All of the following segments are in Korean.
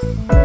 Bye.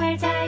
정말 자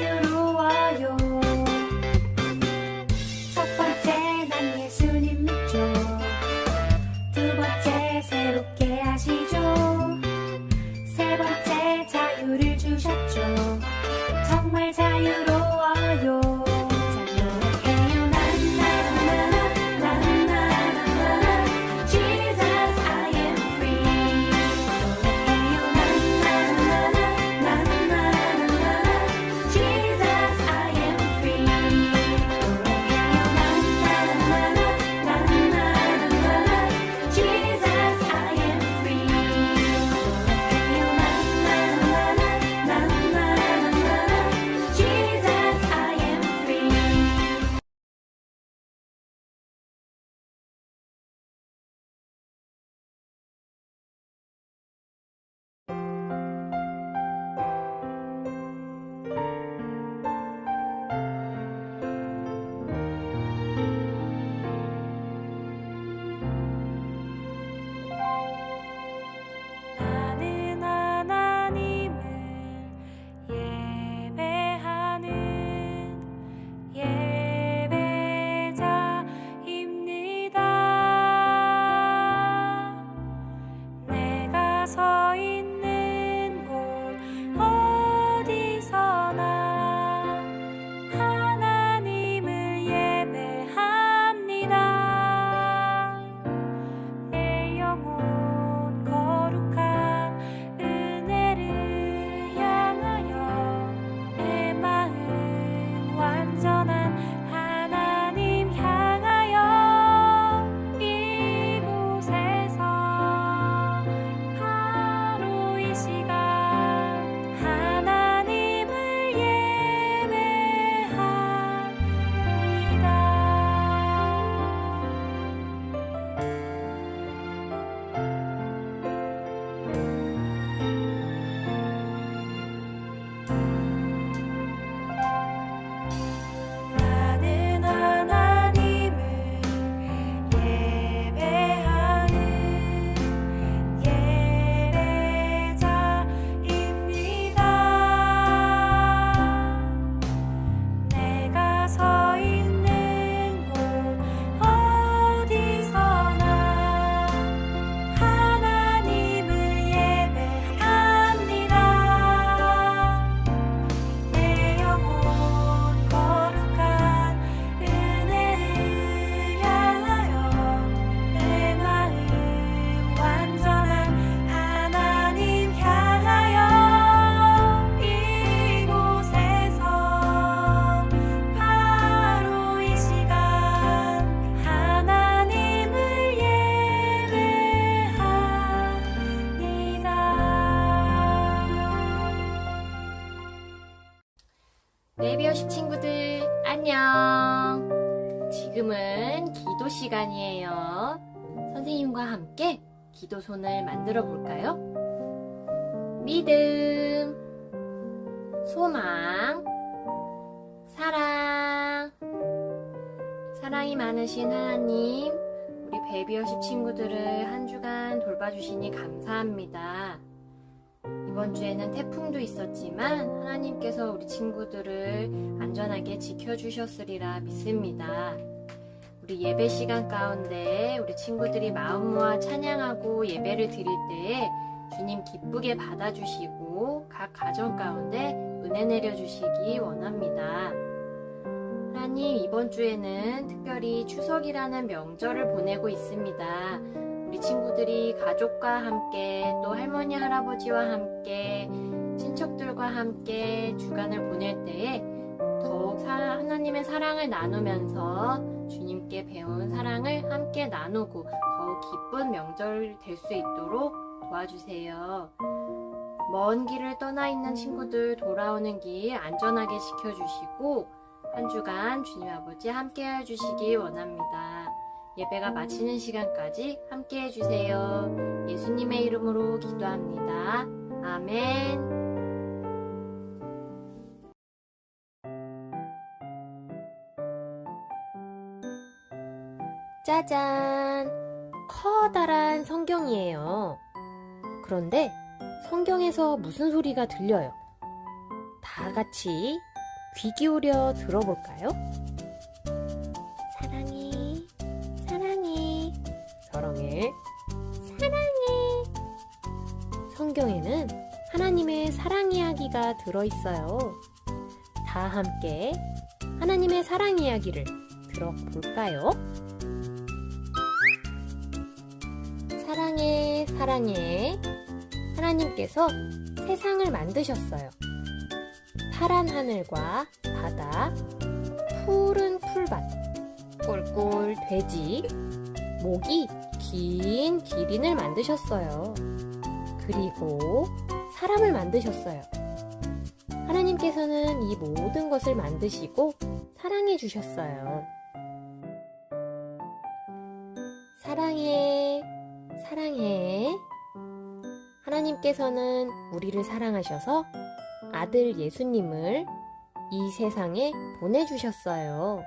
선생님과 함께 기도손을 만들어 볼까요? 믿음, 소망, 사랑. 사랑이 많으신 하나님, 우리 베이비어십 친구들을 한 주간 돌봐주시니 감사합니다. 이번 주에는 태풍도 있었지만 하나님께서 우리 친구들을 안전하게 지켜주셨으리라 믿습니다. 우리 예배 시간 가운데 우리 친구들이 마음 모아 찬양하고 예배를 드릴 때에 주님 기쁘게 받아주시고 각 가정 가운데 은혜 내려주시기 원합니다. 하나님 이번 주에는 특별히 추석이라는 명절을 보내고 있습니다. 우리 친구들이 가족과 함께 또 할머니 할아버지와 함께 친척들과 함께 주간을 보낼 때에 더욱 사- 하나님의 사랑을 나누면서 주님께 배운 사랑을 함께 나누고 더욱 기쁜 명절 될 수 있도록 도와주세요. 먼 길을 떠나 있는 친구들 돌아오는 길 안전하게 지켜주시고 한 주간 주님 아버지 함께 해주시기 원합니다. 예배가 마치는 시간까지 함께 해주세요. 예수님의 이름으로 기도합니다. 아멘. 짜잔! 커다란 성경이에요. 그런데 성경에서 무슨 소리가 들려요? 다 같이 귀 기울여 들어볼까요? 사랑해, 사랑해, 사랑해, 사랑해. 성경에는 하나님의 사랑 이야기가 들어있어요. 다 함께 하나님의 사랑 이야기를 들어볼까요? 사랑해, 사랑해. 하나님께서 세상을 만드셨어요. 파란 하늘과 바다, 푸른 풀밭, 꿀꿀 돼지, 목이 긴 기린을 만드셨어요. 그리고 사람을 만드셨어요. 하나님께서는 이 모든 것을 만드시고 사랑해 주셨어요. 사랑해, 사랑해. 하나님께서는 우리를 사랑하셔서 아들 예수님을 이 세상에 보내주셨어요.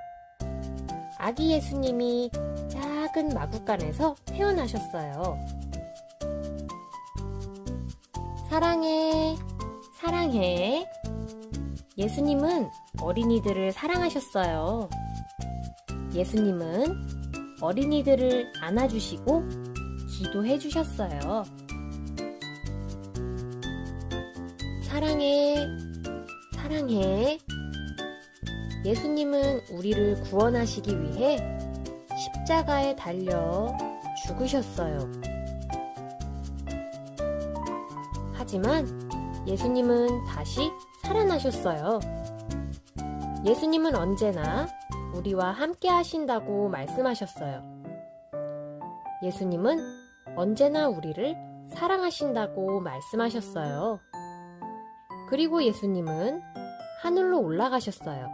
아기 예수님이 작은 마구간에서 태어나셨어요. 사랑해, 사랑해. 예수님은 어린이들을 사랑하셨어요. 예수님은 어린이들을 안아주시고 기도해 주셨어요. 사랑해, 사랑해. 예수님은 우리를 구원하시기 위해 십자가에 달려 죽으셨어요. 하지만 예수님은 다시 살아나셨어요. 예수님은 언제나 우리와 함께 하신다고 말씀하셨어요. 예수님은 언제나 우리를 사랑하신다고 말씀하셨어요. 그리고 예수님은 하늘로 올라가셨어요.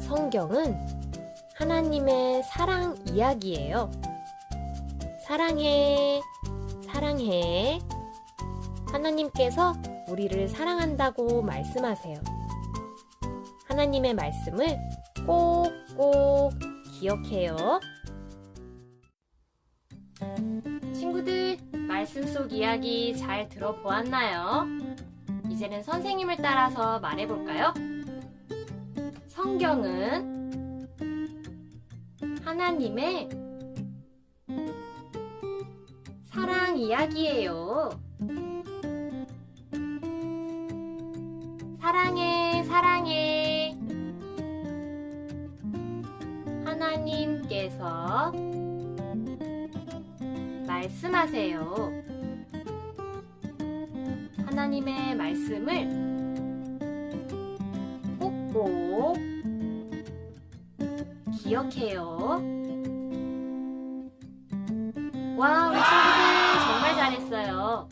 성경은 하나님의 사랑 이야기예요. 사랑해, 사랑해. 하나님께서 우리를 사랑한다고 말씀하세요. 하나님의 말씀을 꼭꼭 기억해요. 친구들, 말씀 속 이야기 잘 들어보았나요? 이제는 선생님을 따라서 말해볼까요? 성경은 하나님의 사랑 이야기예요. 사랑해, 사랑해. 하나님께서 말씀하세요. 하나님의 말씀을 꼭꼭 기억해요. 와, 우리 친구들 정말 잘했어요.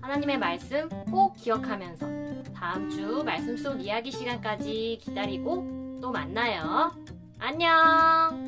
하나님의 말씀 꼭 기억하면서 다음 주 말씀 속 이야기 시간까지 기다리고 또 만나요. 안녕!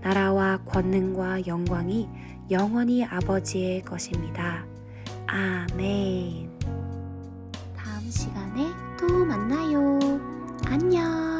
나라와 권능과 영광이 영원히 아버지의 것입니다. 아멘. 다음 시간에 또 만나요. 안녕.